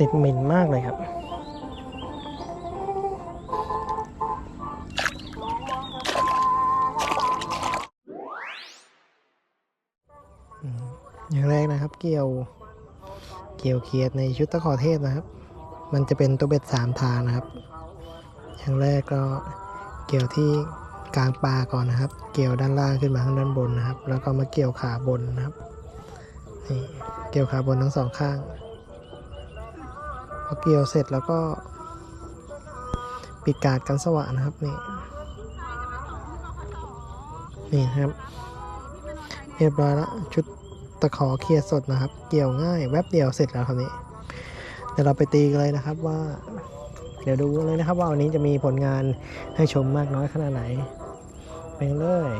ติดเหมิ่นมากเลยครับ อย่างแรกนะครับเกี่ยวเกี่ยวเคียดในชุดตะขอเทศนะครับ มันจะเป็นตัวเบ็ดสามทางนะครับ อย่างแรกก็เกี่ยวที่กลางปลาก่อนนะครับ เกี่ยวด้านล่างขึ้นมาข้างด้านบนนะครับ แล้วก็มาเกี่ยวขาบนนะครับ นี่ เกี่ยวขาบนทั้งสองข้าง อเกี่ยวเสร็จแล้วก็ปิดกาดกันสว่างนะครับนี่นี่ครับเรียบร้อยล้วชุดตะขอเคลียร์สดนะครับ เกี่ยวง่ายแวบเดียวเสร็จแล้วคราวนี้เดี๋ยวเราไปตีกันเลยนะครับว่า เดี๋ยวดูเลยนะครับว่าวันนี้จะมีผลงานให้ชมมากน้อยขนาดไหนไปเลย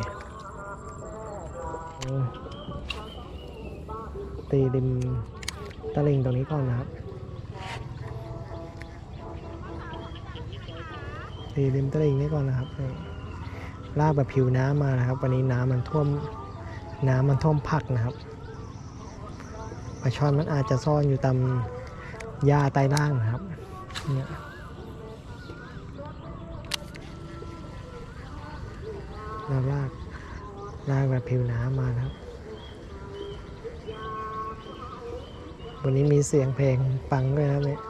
ตีริมตะลิงตรงนี้ก่อนนะครับ ตีริมตลิงนี้ก่อนนะครับลากแบบผิวน้ำมานะครับ วันนี้น้ำมันท่วมน้ำมันท่วมผักนะครับปลาช่อนมันอาจจะซ่อนอยู่ตามหญ้าใต้ล่างนะครับเนี่ยเราลากลากแบบผิวน้ำมานะครับ วันนี้มีเสียงเพลงฟังด้วยนะเนี่ย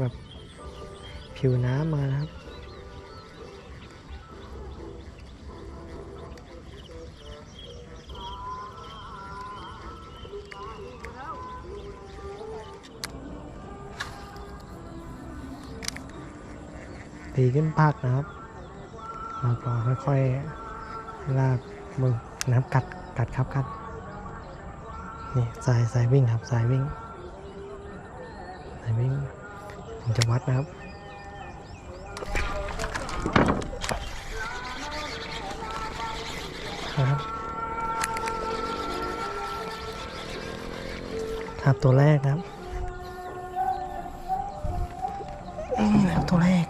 แบบผิวน้ำมานะครับ ตีขึ้นภาคนะครับแล้วก็ค่อยๆลากมือนะครับกัดกัดครับกัดนี่สายสายวิ่งครับสายวิ่งสายวิ่ง ผมจะวัดนะครับครับ ครับตัวแรกนะครับนี่นะครับตัวแรก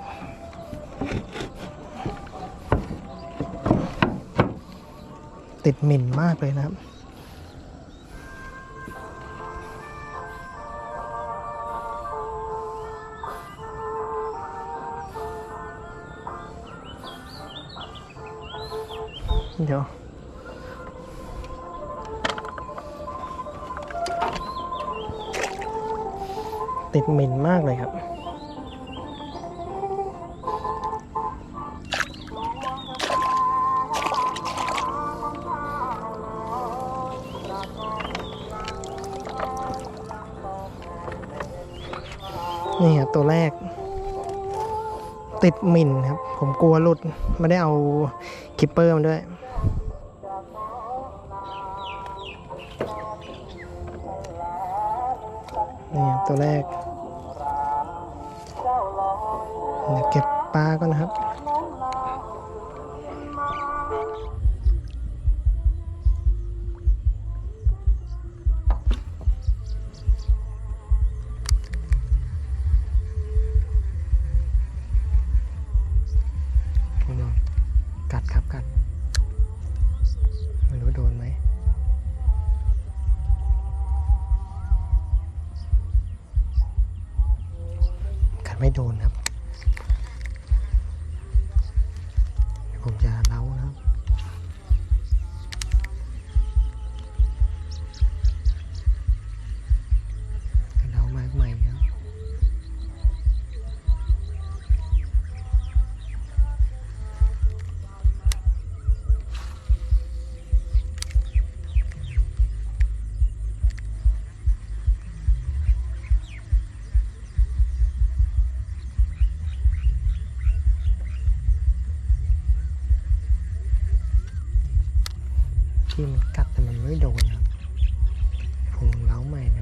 ติดหมิ่นมากเลยนะครับ เดี๋ยวติดหมินมากเลยครับ นี่ครับตัวแรก ติดหมิ่นครับ ผมกลัวหลุด ไม่ได้เอา คิปเปอร์มาด้วย นี่ตัวแรกเดี๋ยวเก็บปลาก่อนนะครับ ไม่โดนครับผมจะ ที่มันกัดแต่มันไม่โดนครับผมงเล้าใหม่นะ